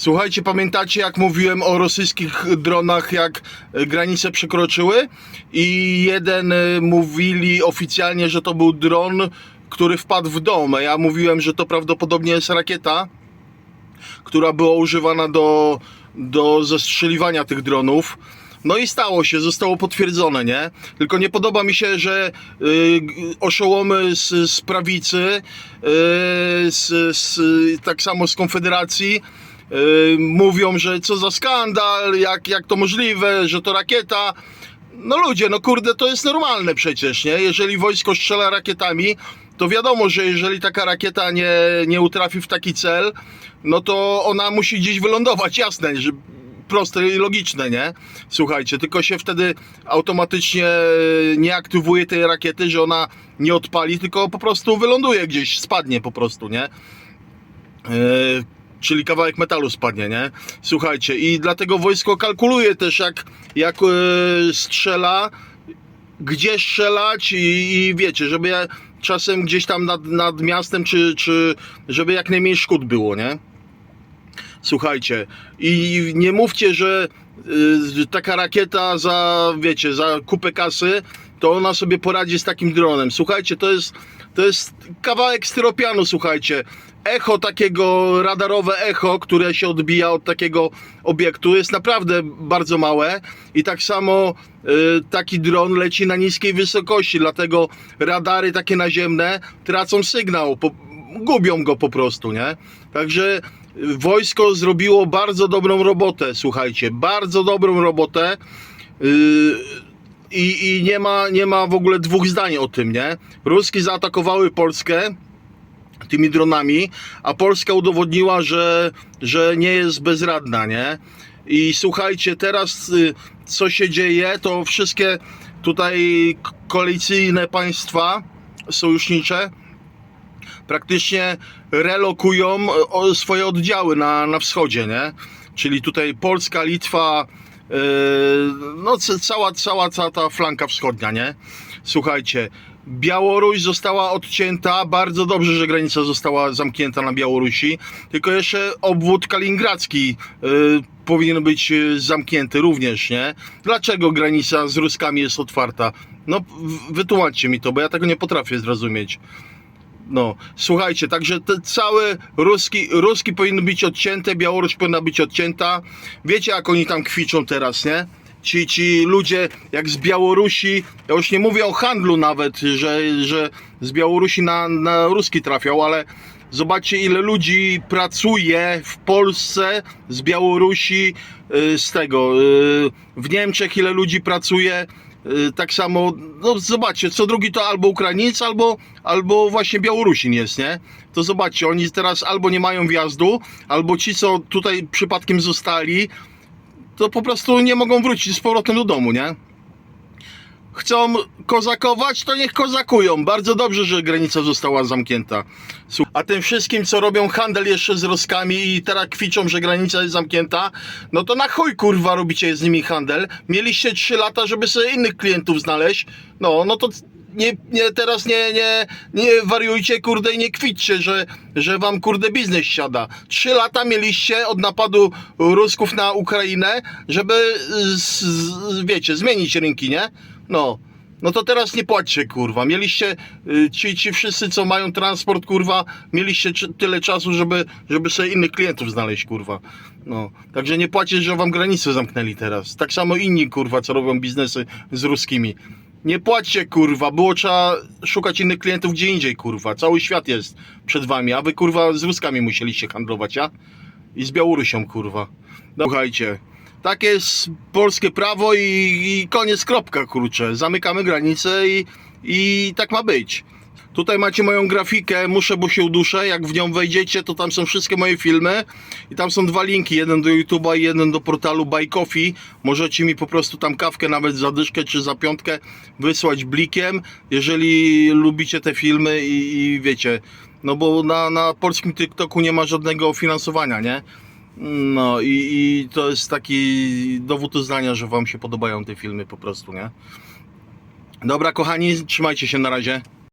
Słuchajcie, pamiętacie jak mówiłem o rosyjskich dronach, jak e, granice przekroczyły? I jeden e, mówili oficjalnie, że to był dron, który wpadł w dom. Ja mówiłem, że to prawdopodobnie jest rakieta, która była używana do, do zestrzeliwania tych dronów. No i stało się, zostało potwierdzone, nie? Tylko nie podoba mi się, że y, oszołomy z, z prawicy, z, z, tak samo z Konfederacji, y, mówią, że co za skandal, jak, jak to możliwe, że to rakieta. No ludzie, no kurde, to jest normalne przecież, nie? Jeżeli wojsko strzela rakietami, to wiadomo, że jeżeli taka rakieta nie, nie utrafi w taki cel, no to ona musi gdzieś wylądować, jasne, że proste i logiczne, nie? Słuchajcie, tylko się wtedy automatycznie nie aktywuje tej rakiety, że ona nie odpali, tylko po prostu wyląduje gdzieś, spadnie po prostu, nie? E, czyli kawałek metalu spadnie, nie? Słuchajcie, i dlatego wojsko kalkuluje też, jak, jak e, strzela, gdzie strzelać i, i wiecie, żeby ja- czasem gdzieś tam nad, nad miastem, czy, czy żeby jak najmniej szkód było, nie? Słuchajcie, i nie mówcie, że y, taka rakieta za, wiecie, za kupę kasy, to ona sobie poradzi z takim dronem. Słuchajcie, to jest, to jest kawałek styropianu, słuchajcie. Echo takiego, radarowe echo, które się odbija od takiego obiektu jest naprawdę bardzo małe i tak samo y, taki dron leci na niskiej wysokości, dlatego radary takie naziemne tracą sygnał, po, gubią go po prostu, nie? Także wojsko zrobiło bardzo dobrą robotę, słuchajcie, bardzo dobrą robotę. Yy, i, I nie ma, nie ma w ogóle dwóch zdań o tym, nie? Ruski zaatakowały Polskę tymi dronami, a Polska udowodniła, że, że nie jest bezradna, nie? I słuchajcie, teraz y, co się dzieje, to wszystkie tutaj koalicyjne państwa sojusznicze praktycznie relokują o, swoje oddziały na, na wschodzie, nie? Czyli tutaj Polska, Litwa, no c- cała, cała, cała ta flanka wschodnia, nie? Słuchajcie, Białoruś została odcięta, bardzo dobrze, że granica została zamknięta na Białorusi, tylko jeszcze obwód kaliningradzki yy, powinien być yy, zamknięty również, nie? Dlaczego granica z Ruskami jest otwarta? No, wytłumaczcie mi to, bo ja tego nie potrafię zrozumieć. No, słuchajcie, także te cały ruski, ruski powinny być odcięte, Białoruś powinna być odcięta. Wiecie, jak oni tam kwiczą teraz, nie? Ci, ci ludzie, jak z Białorusi, ja już nie mówię o handlu nawet, że, że z Białorusi na, na Ruski trafiał, ale zobaczcie, ile ludzi pracuje w Polsce z Białorusi, y, z tego, y, w Niemczech, ile ludzi pracuje Y, tak samo, no zobaczcie, co drugi to albo Ukrainiec, albo, albo właśnie Białorusin jest, nie? To zobaczcie, oni teraz albo nie mają wjazdu, albo ci, co tutaj przypadkiem zostali, to po prostu nie mogą wrócić z powrotem do domu, nie? Chcą kozakować, to niech kozakują. Bardzo dobrze, że granica została zamknięta. A tym wszystkim, co robią handel jeszcze z Roskami i teraz kwiczą, że granica jest zamknięta, no to na chuj kurwa robicie z nimi handel. Mieliście 3 lata, żeby sobie innych klientów znaleźć. No, no to nie, nie teraz nie, nie, nie wariujcie kurde i nie kwiczcie, że, że wam kurde biznes siada. 3 lata mieliście od napadu Rusków na Ukrainę, żeby z, z, wiecie, zmienić rynki, nie? No. No to teraz nie płaćcie, kurwa. Mieliście, y, ci, ci wszyscy, co mają transport, kurwa, mieliście tyle czasu, żeby, żeby sobie innych klientów znaleźć, kurwa. No. Także nie płacicie, że wam granice zamknęli teraz. Tak samo inni, kurwa, co robią biznesy z ruskimi. Nie płaćcie, kurwa, było trzeba szukać innych klientów gdzie indziej, kurwa. Cały świat jest przed wami, a wy, kurwa, z Ruskami musieliście handlować, ja? I z Białorusią, kurwa. Słuchajcie, takie jest polskie prawo i, i koniec, kropka, kurczę. Zamykamy granicę i, i tak ma być. Tutaj macie moją grafikę, muszę, bo się uduszę. Jak w nią wejdziecie, to tam są wszystkie moje filmy. I tam są dwa linki, jeden do YouTube'a i jeden do portalu Coffee. Możecie mi po prostu tam kawkę nawet za dyszkę czy za piątkę wysłać blikiem, jeżeli lubicie te filmy i, i wiecie. No bo na, na polskim TikToku nie ma żadnego finansowania, nie? No i, i to jest taki dowód uznania, że Wam się podobają te filmy po prostu, nie? Dobra, kochani, trzymajcie się na razie.